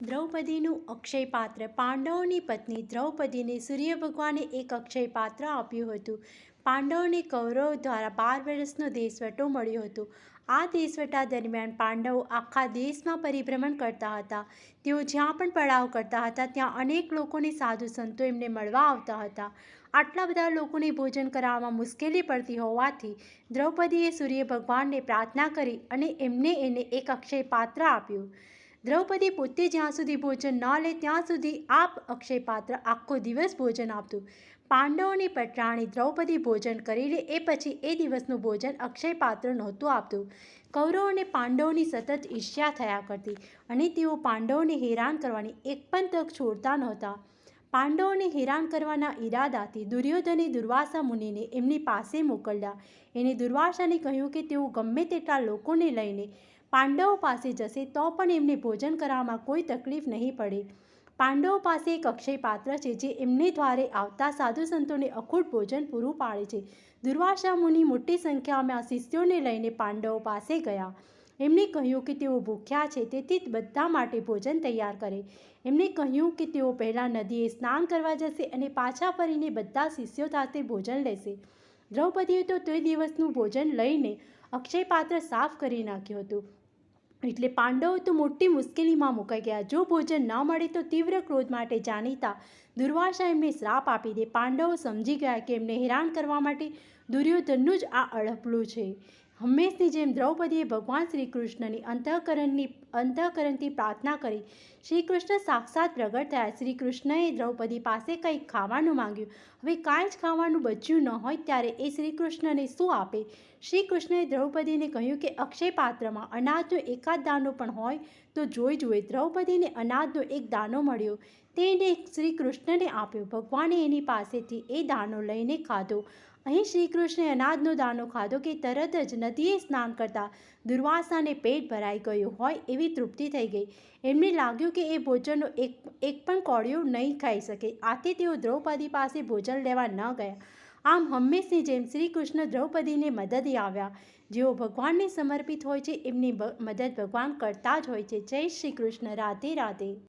દ્રૌપદીનું અક્ષય પાત્ર પાંડવોની પત્ની દ્રૌપદીને સૂર્ય ભગવાને એક અક્ષય પાત્ર આપ્યું હતું. પાંડવોને કૌરવ દ્વારા બાર વર્ષનો દેશવટો મળ્યો હતો. આ દેશવટા દરમિયાન પાંડવો આખા દેશમાં પરિભ્રમણ કરતા હતા. તેઓ જ્યાં પણ પડાવ કરતા હતા, ત્યાં અનેક લોકોને સાધુ સંતો એમને મળવા આવતા હતા. આટલા બધા લોકોને ભોજન કરાવવામાં મુશ્કેલી પડતી હોવાથી દ્રૌપદીએ સૂર્ય ભગવાનને પ્રાર્થના કરી અને એમને એને એક અક્ષય પાત્ર આપ્યું. દ્રૌપદી પોતે જ્યાં સુધી ભોજન ન લે, ત્યાં સુધી આ અક્ષય પાત્ર આખો દિવસ ભોજન આપતું. પાંડવોની પટરાણી દ્રૌપદી ભોજન કરી લે, એ પછી એ દિવસનું ભોજન અક્ષય પાત્ર નહોતું આપતું. કૌરવ અને પાંડવોની સતત ઈર્ષ્યા થયા કરતી અને તેઓ પાંડવોને હેરાન કરવાની એક પણ તક છોડતા નહોતા. પાંડવોને હેરાન કરવાના ઈરાદાથી દુર્યોધને દુર્વાસા મુનિને એમની પાસે મોકલ્યા. એને દુર્વાસાને કહ્યું કે તેઓ ગમે તેટલા લોકોને લઈને પાંડવો પાસે જશે તો પણ એમને ભોજન કરવામાં કોઈ તકલીફ નહીં પડે. પાંડવો પાસે એક અક્ષય પાત્ર છે જે એમને દ્વારે આવતા સાધુ સંતોને અખૂટ ભોજન પૂરું પાડે છે. દુર્વાસા મુનિ મોટી સંખ્યામાં શિષ્યોને લઈને પાંડવો પાસે ગયા. એમણે કહ્યું કે તેઓ ભૂખ્યા છે, તેથી બધા માટે ભોજન તૈયાર કરે. એમણે કહ્યું કે તેઓ પહેલાં નદીએ સ્નાન કરવા જશે અને પાછા ફરીને બધા શિષ્યો સાથે ભોજન લેશે. દ્રૌપદીએ તો તે દિવસનું ભોજન લઈને અક્ષય પાત્ર સાફ કરી નાખ્યું હતું. એટલે પાંડવો તો મોટી મુશ્કેલીમાં મુકાઈ ગયા. જો ભોજન ન મળે તો તીવ્ર ક્રોધ માટે જાણીતા દુર્વાસા એમને શ્રાપ આપી દે. પાંડવો સમજી ગયા કે એમને હેરાન કરવા માટે દુર્યોધનનું જ આ અડપલું છે. હંમેશની જેમ દ્રૌપદીએ ભગવાન શ્રીકૃષ્ણની અંતઃકરણની અંતઃકરણથી પ્રાર્થના કરી. શ્રીકૃષ્ણ સાક્ષાત પ્રગટ થયા. શ્રીકૃષ્ણએ દ્રૌપદી પાસે કંઈક ખાવાનું માંગ્યું. હવે કાંઈ જ ખાવાનું બચ્યું ન હોય ત્યારે એ શ્રી કૃષ્ણને શું આપે? શ્રીકૃષ્ણએ દ્રૌપદીને કહ્યું કે અક્ષય પાત્રમાં અનાજનો એકાદ દાનો પણ હોય તો જોઈ જુએ. દ્રૌપદીને અનાજનો એક દાનો મળ્યો. તેને શ્રી શ્રીકૃષ્ણને આપ્યો. ભગવાને એની પાસેથી એ દાનો લઈને ખાધો. અહીં શ્રીકૃષ્ણએ અનાજનો દાણો ખાધો કે તરત જ નદીએ સ્નાન કરતા દુર્વાસાને પેટ ભરાઈ ગયું હોય એવી તૃપ્તિ થઈ ગઈ. એમને લાગ્યું કે એ ભોજનનો એક એક પણ કોળિયો નહીં ખાઈ શકે. આથી તેઓ દ્રૌપદી પાસે ભોજન લેવા ન ગયા. આમ હંમેશની જેમ શ્રી કૃષ્ણ દ્રૌપદીને મદદે આવ્યા. જેઓ ભગવાનને સમર્પિત હોય છે, એમની મદદ ભગવાન કરતા જ હોય છે. જય શ્રી કૃષ્ણ રાધે રાધે